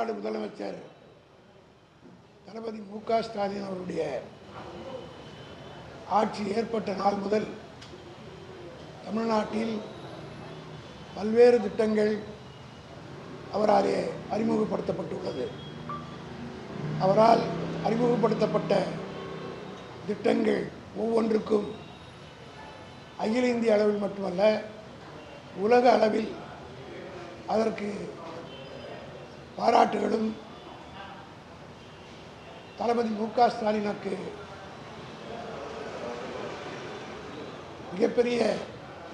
தமிழ்நாடு முதலமைச்சர். தளபதி மு க ஸ்டாலின் அவருடைய ஆட்சி ஏற்பட்ட நாள் முதல் தமிழ்நாட்டில் பல்வேறு திட்டங்கள் அவராலே அறிமுகப்படுத்தப்பட்டுள்ளது. அவரால் அறிமுகப்படுத்தப்பட்ட திட்டங்கள் ஒவ்வொன்றுக்கும் அகில இந்திய அளவில் மட்டுமல்ல உலக அளவில் அதற்கு பாராட்டுகளும் தளபதி மு க ஸ்டாலினுக்கு மிகப்பெரிய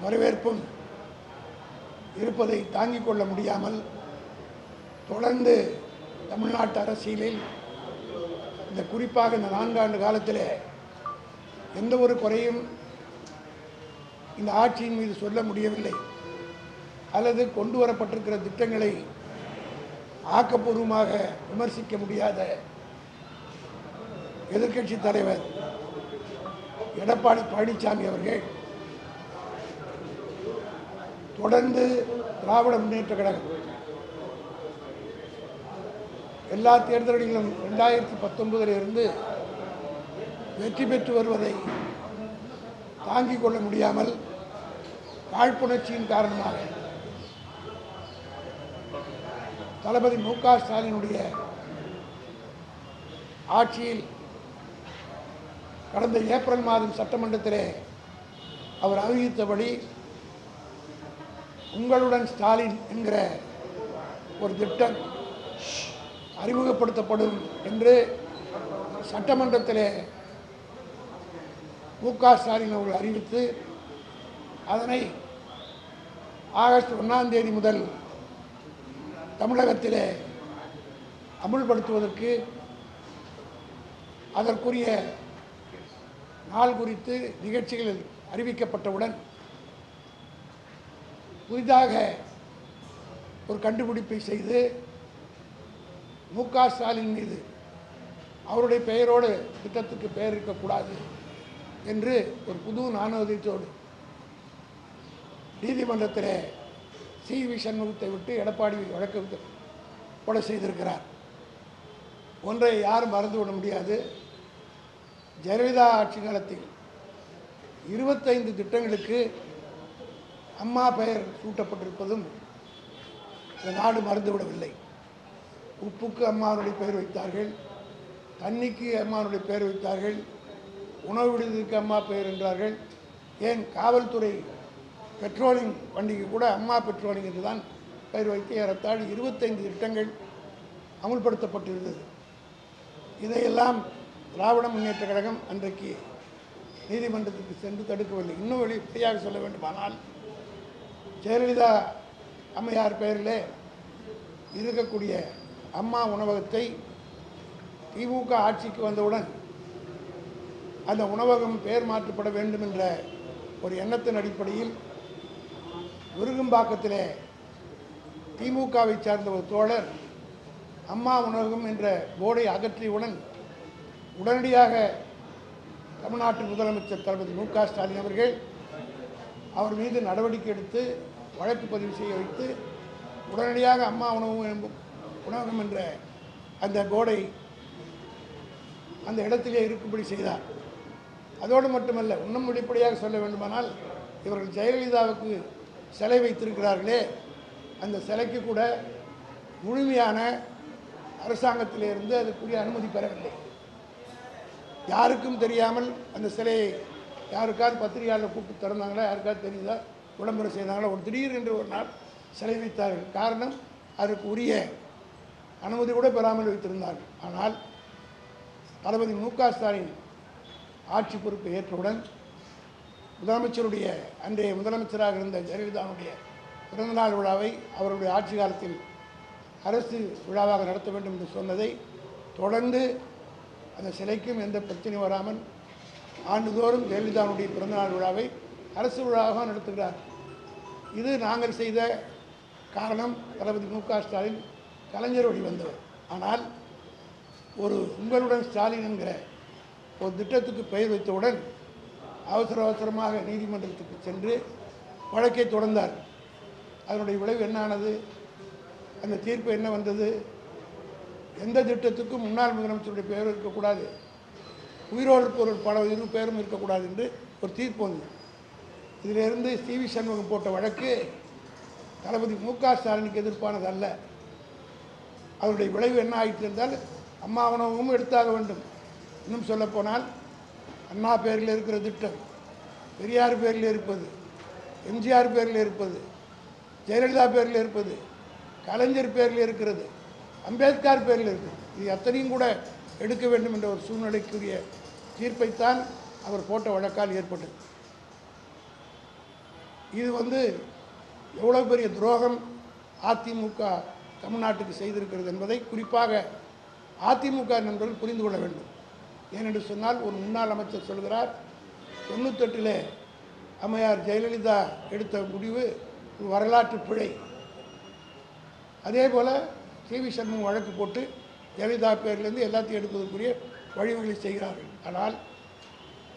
வரவேற்பும் இருப்பதை தாங்கிக் கொள்ள முடியாமல் தொடர்ந்து தமிழ்நாட்டு அரசியலில் இந்த குறிப்பாக இந்த நான்காண்டு காலத்தில் எந்த ஒரு குறையும் இந்த ஆட்சியின் மீது சொல்ல முடியவில்லை. அல்லது கொண்டு வரப்பட்டிருக்கிற திட்டங்களை ஆக்கப்பூர்வமாக விமர்சிக்க முடியாத எதிர்க்கட்சி தலைவர் எடப்பாடி பழனிசாமி அவர்கள் தொடர்ந்து திராவிட முன்னேற்ற கழகம். எல்லா தேர்தல்களிலும் ரெண்டாயிரத்தி பத்தொன்பதிலிருந்து வெற்றி பெற்று வருவதை தாங்கிக் கொள்ள முடியாமல் காழ்ப்புணர்ச்சியின் காரணமாக தளபதி மு க ஸ்டாலினுடைய ஆட்சியில் கடந்த ஏப்ரல் மாதம் சட்டமன்றத்திலே அவர் அறிவித்தபடி உங்களுடன் ஸ்டாலின் என்கிற ஒரு திட்டம் அறிமுகப்படுத்தப்படும் என்று சட்டமன்றத்திலே மு க ஸ்டாலின் அவர்கள் அறிவித்து அதனை ஆகஸ்ட் ஒன்றாம் தேதி முதல் தமிழகத்திலே அமுல்படுத்துவதற்கு அதற்குரிய நாள் குறித்து நிகழ்ச்சிகள் அறிவிக்கப்பட்டவுடன் புதிதாக ஒரு கண்டுபிடிப்பை செய்து மு க ஸ்டாலின் மீது அவருடைய பெயரோடு திட்டத்துக்கு பெயர் இருக்கக்கூடாது என்று ஒரு புது நாணயத்தோடு நீதிமன்றத்தில் சிவி சண்முகத்தை விட்டு எடப்பாடி வழக்கு கொலை செய்திருக்கிறார். ஒன்றை யாரும் மறந்துவிட முடியாது. ஜெயலலிதா ஆட்சி காலத்தில் இருபத்தைந்து திட்டங்களுக்கு அம்மா பெயர் சூட்டப்பட்டிருப்பதும் இந்த நாடு மறந்துவிடவில்லை உப்புக்கு அம்மாவுடைய பெயர் வைத்தார்கள் தண்ணிக்கு அம்மாவுடைய பெயர் வைத்தார்கள் உணவு விடுதிக்கு அம்மா பெயர் என்றார்கள். ஏன்? காவல்துறை பெட்ரோலிங் வண்டிக்கு கூட அம்மா பெட்ரோலிங் என்று தான் பெயர் வைத்து ஏறத்தாழ் இருபத்தைந்து திட்டங்கள் அமுல்படுத்தப்பட்டிருந்தது. இதையெல்லாம் திராவிட முன்னேற்ற கழகம் அன்றைக்கு நீதிமன்றத்துக்கு சென்று தடுக்கவில்லை. இன்னும் வெளிப்படையாக சொல்ல வேண்டுமானால் ஜெயலலிதா அம்மையார் பெயரிலே இருக்கக்கூடிய அம்மா உணவகத்தை திமுக ஆட்சிக்கு வந்தவுடன் அந்த உணவகம் பெயர் மாற்றப்பட வேண்டும் என்ற ஒரு எண்ணத்தின் அடிப்படையில் விருகம்பாக்கத்திலே திமுகவை சார்ந்த ஒரு தோழர் அம்மா உணவகம் என்ற போர்டை அகற்றியவுடன் உடனடியாக தமிழ்நாட்டு முதலமைச்சர் தளபதி மு க ஸ்டாலின் அவர்கள் அவர் மீது நடவடிக்கை எடுத்து வழக்கு பதிவு செய்ய வைத்து உடனடியாக அம்மா உணவு உணவகம் என்ற அந்த போர்டை அந்த இடத்திலே இருக்கும்படி செய்தார். அதோடு மட்டுமல்ல இன்னும் வெளிப்படையாக சொல்ல வேண்டுமானால் இவர்கள் ஜெயலலிதாவுக்கு சிலை வைத்திருக்கிறார்களே அந்த சிலைக்கு கூட முழுமையான அரசாங்கத்திலிருந்து அதுக்குரிய அனுமதி பெறவில்லை. யாருக்கும் தெரியாமல் அந்த சிலையை யாருக்காவது பத்திரிகையாளர் கூப்பிட்டு திறந்தாங்களா யாருக்காவது தெரியுதா? விளம்பரம் செய்தாங்களா? ஒரு திடீர் என்று ஒரு நாள் சிலை வைத்தார்கள். காரணம் அதற்கு உரிய அனுமதி கூட பெறாமல் வைத்திருந்தார்கள். ஆனால் தளபதி மு க ஸ்டாலின் ஆட்சி பொறுப்பை ஏற்றவுடன் முதலமைச்சருடைய அன்றைய முதலமைச்சராக இருந்த ஜெயலலிதாவுடைய பிறந்தநாள் விழாவை அவருடைய ஆட்சி காலத்தில் அரசு விழாவாக நடத்த வேண்டும் என்று சொன்னதை தொடர்ந்து அந்த சிலைக்கும் எந்த பிரச்சனையும் வராமல் ஆண்டுதோறும் ஜெயலலிதாவுடைய பிறந்தநாள் விழாவை அரசு விழாவாக நடத்துகிறார். இது நாங்கள் செய்த காரணம் தளபதி மு க ஸ்டாலின் கலைஞர் வழி வந்தவர். ஆனால் ஒரு உங்களுடன் ஸ்டாலின் என்கிற ஒரு திட்டத்துக்கு பெயர் வைத்தவுடன் அவசர அவசரமாக நீதிமன்றத்துக்கு சென்று வழக்கை தொடர்ந்தார். அதனுடைய விளைவு என்ன ஆனது அந்த தீர்ப்பு என்ன வந்தது? எந்த திட்டத்துக்கும் முன்னாள் முதலமைச்சருடைய பெயரும் இருக்கக்கூடாது. உயிரோடு இருப்பவர் பல இரு பேரும் இருக்கக்கூடாது என்று ஒரு தீர்ப்பு வந்தது. இதிலிருந்து சி வி சண்முகம் போட்ட வழக்கு தளபதி மு க ஸ்டாலினுக்கு எதிர்ப்பானது அல்ல. அவருடைய விளைவு என்ன ஆயிற்று என்றால் அம்மா உணவும் எடுத்தாக வேண்டும். இன்னும் சொல்லப்போனால் அண்ணா பேரில் இருக்கிற திட்டம். பெரியார் பேரில் இருப்பது எம்ஜிஆர் பேரில் இருப்பது ஜெயலலிதா பேரில் இருப்பது கலைஞர் பேரில் இருக்கிறது அம்பேத்கர் பேரில் இருக்குது இது அத்தனையும் கூட எடுக்க வேண்டும் என்ற ஒரு சூழ்நிலைக்குரிய தீர்ப்பைத்தான் அவர் போட்ட வழக்கால் ஏற்பட்டது. இது வந்து எவ்வளோ பெரிய துரோகம் அதிமுக தமிழ்நாட்டுக்கு செய்திருக்கிறது என்பதை குறிப்பாக அதிமுக நண்பர்கள் புரிந்து கொள்ள வேண்டும். ஏனென்று சொன்னால் ஒரு முன்னாள் அமைச்சர் சொல்கிறார் தொண்ணூத்தெட்டில் அம்மையார் ஜெயலலிதா எடுத்த முடிவு ஒரு வரலாற்று பிழை. அதே போல் சி வி சண்முகம் வழக்கு போட்டு ஜெயலலிதா பேர்லேருந்து எல்லாத்தையும் எடுப்பதற்குரிய வழிவகைகளை செய்கிறார்கள். ஆனால்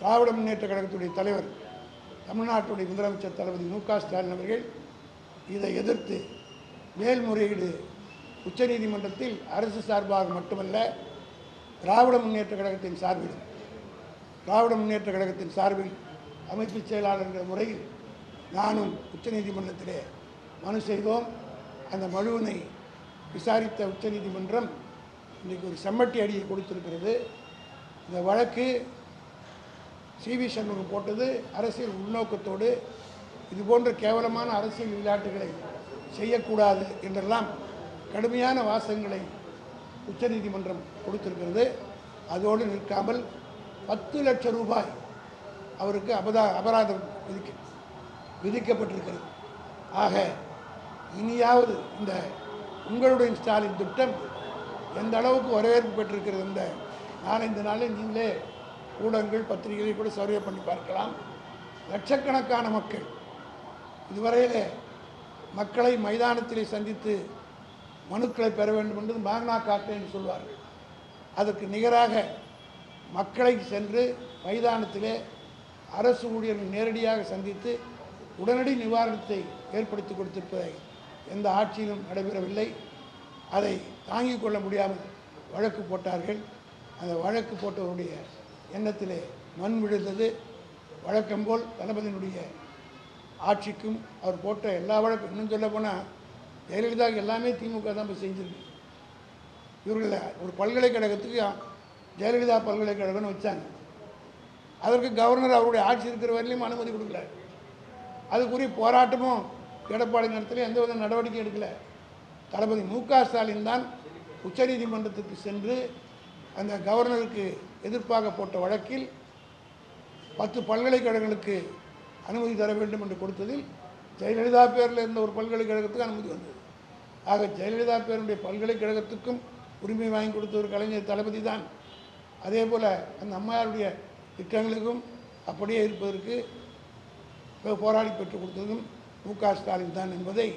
திராவிட முன்னேற்ற கழகத்துடைய தலைவர் தமிழ்நாட்டுடைய முதலமைச்சர் தளபதி மு க ஸ்டாலின் அவர்கள் இதை எதிர்த்து மேல்முறையீடு உச்சநீதிமன்றத்தில் அரசு சார்பாக மட்டுமல்ல திராவிட முன்னேற்ற கழகத்தின் சார்பில் திராவிட முன்னேற்ற கழகத்தின் சார்பில் அமைப்பு செயலாளர் என்ற முறையில் நானும் உச்சநீதிமன்றத்திலே மனு செய்தோம். அந்த மனுவினை விசாரித்த உச்சநீதிமன்றம் இன்றைக்கு ஒரு செம்மட்டி அடியை கொடுத்திருக்கிறது. இந்த வழக்கு சி வி சண்முகம் போட்டது. அரசியல் உள்நோக்கத்தோடு இது போன்ற கேவலமான அரசியல் விளையாட்டுகளை செய்யக்கூடாது என்றெல்லாம் கடுமையான வாசகங்களை உச்சநீதிமன்றம் கொடுத்திருக்கிறது. அதோடு நிற்காமல் பத்து லட்சம் ரூபாய் அவருக்கு அபதா அபராதம் விதிக்க விதிக்கப்பட்டிருக்கிறது. ஆக இனியாவது இந்த உங்களுடைய ஸ்டாலின் திட்டம் எந்த அளவுக்கு வரவேற்பு பெற்றிருக்கிறது இந்த நாலஞ்சு நாளில் நீங்களே ஊடகங்கள் பத்திரிகைகளை கூட சர்வே பண்ணி பார்க்கலாம். லட்சக்கணக்கான மக்கள் இதுவரையில் மக்களை மைதானத்திலே சந்தித்து மனுக்களை பெற வேண்டும் என்று மேக்னா காட்டு என்று சொல்வார்கள். அதற்கு நிகராக மக்களை சென்று மைதானத்திலே அரசு ஊழியர்கள் நேரடியாக சந்தித்து உடனடி நிவாரணத்தை ஏற்படுத்தி கொடுத்திருப்பதை எந்த ஆட்சியிலும் நடைபெறவில்லை. அதை தாங்கிக் கொள்ள முடியாமல் வழக்கு போட்டார்கள். அந்த வழக்கு போட்டவருடைய எண்ணத்திலே மண் விழுந்தது. வழக்கம்போல் தளபதியினுடைய ஆட்சிக்கும் அவர் போட்ட எல்லா வழக்கும் இன்னும் சொல்ல போனால் ஜெயலலிதாவுக்கு எல்லாமே திமுக தான் போய் செஞ்சிருக்கு. இவர்களில் ஒரு பல்கலைக்கழகத்துக்கு ஜெயலலிதா பல்கலைக்கழகம்னு வச்சாங்க. அதற்கு கவர்னர் அவருடைய ஆட்சி இருக்கிற வரையிலும் அனுமதி கொடுக்கல. அதுக்குரிய போராட்டமும் எடப்பாடி நேரத்தில் எந்த வித நடவடிக்கை எடுக்கலை. தளபதி மு க ஸ்டாலின் தான் உச்சநீதிமன்றத்துக்கு சென்று அந்த கவர்னருக்கு எதிர்ப்பாக போட்ட வழக்கில் பத்து பல்கலைக்கழகங்களுக்கு அனுமதி தர வேண்டும் என்று கொடுத்ததில் ஜெயலலிதா பேரில் இருந்த ஒரு பல்கலைக்கழகத்துக்கு அனுமதி வந்தது. ஆக ஜெயலலிதா பேருடைய பல்கலைக்கழகத்துக்கும் உரிமை வாங்கி கொடுத்த ஒரு கலைஞர் தளபதி தான். அதே போல் அந்த அம்மையாருடைய திட்டங்களுக்கும் அப்படியே இருப்பதற்கு போராடி பெற்றுக் கொடுத்ததும் மு க ஸ்டாலின் தான் என்பதை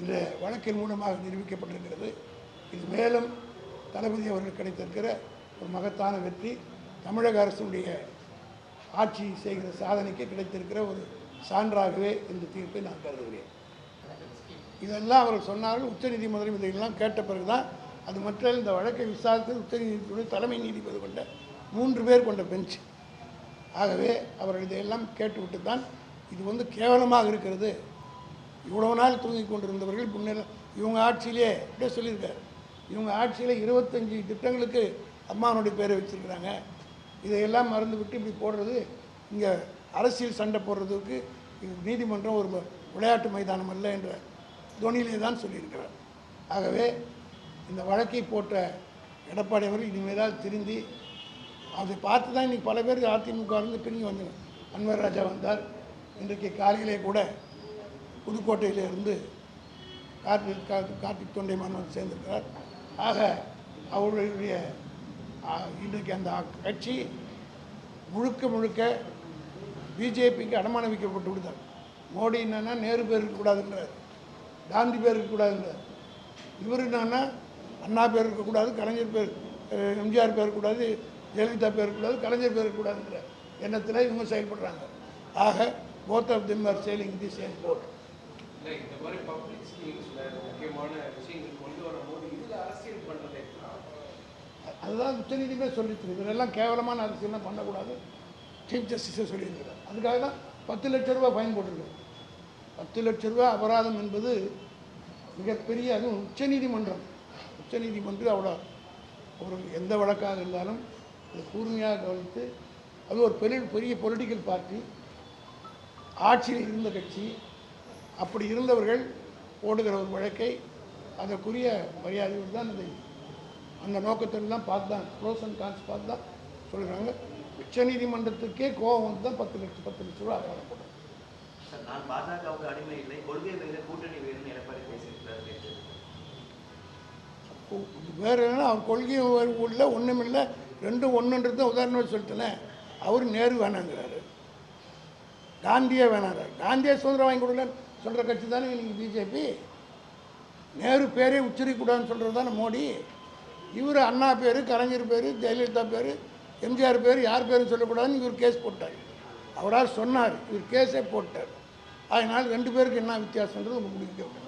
இந்த வழக்கின் மூலமாக நிரூபிக்கப்பட்டிருக்கிறது. இது மேலும் தளபதி அவர்கள் கிடைத்திருக்கிற ஒரு மகத்தான வெற்றி. தமிழக அரசுடைய ஆட்சி செய்கிற சாதனைக்கு கிடைத்திருக்கிற ஒரு சான்றாகவே இந்த தீர்ப்பை நான் கருதுகிறேன். இதெல்லாம் அவர்கள் சொன்னார்கள். உச்சநீதிமன்றம் இதையெல்லாம் கேட்ட பிறகுதான் அது மற்ற இந்த வழக்கை விசாரித்து உச்சநீதிமன்ற தலைமை நீதிபதி கொண்ட மூன்று பேர் கொண்ட பெஞ்ச். ஆகவே அவர்கள் இதையெல்லாம் கேட்டுவிட்டு தான் இது வந்து கேவலமாக இருக்கிறது. இவ்வளவு நாள் தூங்கிக் கொண்டிருந்தவர்கள் முன்னே இவங்க ஆட்சியிலே அப்படியே சொல்லியிருக்காரு. இவங்க ஆட்சியில் இருபத்தஞ்சி திட்டங்களுக்கு அம்மாவனுடைய பேரை வச்சிருக்கிறாங்க. இதையெல்லாம் மறந்துவிட்டு இப்படி போடுறது இங்கே அரசியல் சண்டை போடுறதுக்கு இது நீதிமன்றம் ஒரு விளையாட்டு மைதானம் அல்ல என்ற துணியிலே தான் சொல்லியிருக்கிறார். ஆகவே இந்த வழக்கை போட்ட எடப்பாடி அவர்கள் இனிமேல் திருந்தி அதை பார்த்து தான் இன்றைக்கி பல பேர் அதிமுக இருந்து பிரிஞ்சு வந்தாங்க அன்வர் ராஜா வந்தார். இன்றைக்கு காலையிலே கூட புதுக்கோட்டையிலிருந்து கார்த்திக் கார்த்திக் தொண்டைமான் வந்து சேர்ந்திருக்கிறார். ஆக அவர்களுடைய இன்றைக்கு அந்த கட்சி முழுக்க முழுக்க பிஜேபிக்கு அடமானம் வைக்கப்பட்டு விடுதார் மோடி என்னென்னா நேரு பேர் இருக்கக்கூடாதுன்றார். காந்தி பேர் இருக்கக்கூடாதுன்றார் இவர் என்னன்னா அண்ணா பேர் இருக்கக்கூடாது கலைஞர் பேர் எம்ஜிஆர் பேர் இருக்கக்கூடாது ஜெயலலிதா பேர் இருக்கக்கூடாது கலைஞர் பேர் இருக்கக்கூடாதுன்ற எண்ணத்தில் இவங்க செயல்படுறாங்க. ஆக both of them are selling the same பண்ணுறது அதுதான் உச்சநீதிமே சொல்லிச்சு. இதெல்லாம் கேவலமான அரசியல்லாம் பண்ணக்கூடாது. சீஃப் ஜஸ்டிஸை சொல்லியிருக்கிறார். அதுக்காக தான் பத்து லட்ச ரூபா ஃபைன் போட்டிருக்காரு. பத்து லட்ச ரூபா அபராதம் என்பது மிகப்பெரிய அதுவும் உச்சநீதிமன்றம் உச்சநீதிமன்றம் அவ்வளோ ஒரு எந்த வழக்காக இருந்தாலும் அதை கூர்மையாக கவனித்து அது ஒரு பெரிய பெரிய பொலிட்டிக்கல் பார்ட்டி ஆட்சியில் இருந்த கட்சி அப்படி இருந்தவர்கள் ஓடுகிற ஒரு வழக்கை அதற்குரிய மரியாதையோடு தான் இதை அந்த நோக்கத்தில் தான் பார்த்து தான் ப்ரோஸ் அண்ட் கான்ஸ் பார்த்து தான் சொல்கிறாங்க உச்சநீதிமன்றத்துக்கே கோபம் வந்து தான் பத்து லட்சம் பத்து லட்ச ரூபா அபராதம். சார் நான் பாஜகவுக்கு அடிமை இல்லை. கொள்கை வேறு கூட்டணி வேறுன்னு எடப்பாடி பேசியிருக்கிறார் வேறு என்ன அவர் கொள்கை உள்ள ஒன்றும் இல்லை. ரெண்டும் ஒன்றுன்றது தான் உதாரணமாக சொல்லிட்டேனே. அவர் நேரு வேணாங்கிறாரு. காந்தியே வேணாங்கிறார். காந்தியே சுதந்திரம் வாங்கி கொடுக்கலன்னு சொல்கிற கட்சி தானே நீங்கள் பிஜேபி நேரு பேரே உச்சரிக்கக்கூடாதுன்னு சொல்கிறது தானே மோடி? இவர் அண்ணா பேர் கலைஞர் பேர் ஜெயலலிதா பேர் எம்ஜிஆர் பேர் யார் பேரும் சொல்லக்கூடாதுன்னு இவர் கேஸ் போட்டார். அவரால் சொன்னார். இவர் கேஸே போட்டார். அதனால் ரெண்டு பேருக்கு என்ன வித்தியாசன்றது உங்களுக்கு பிடிக்க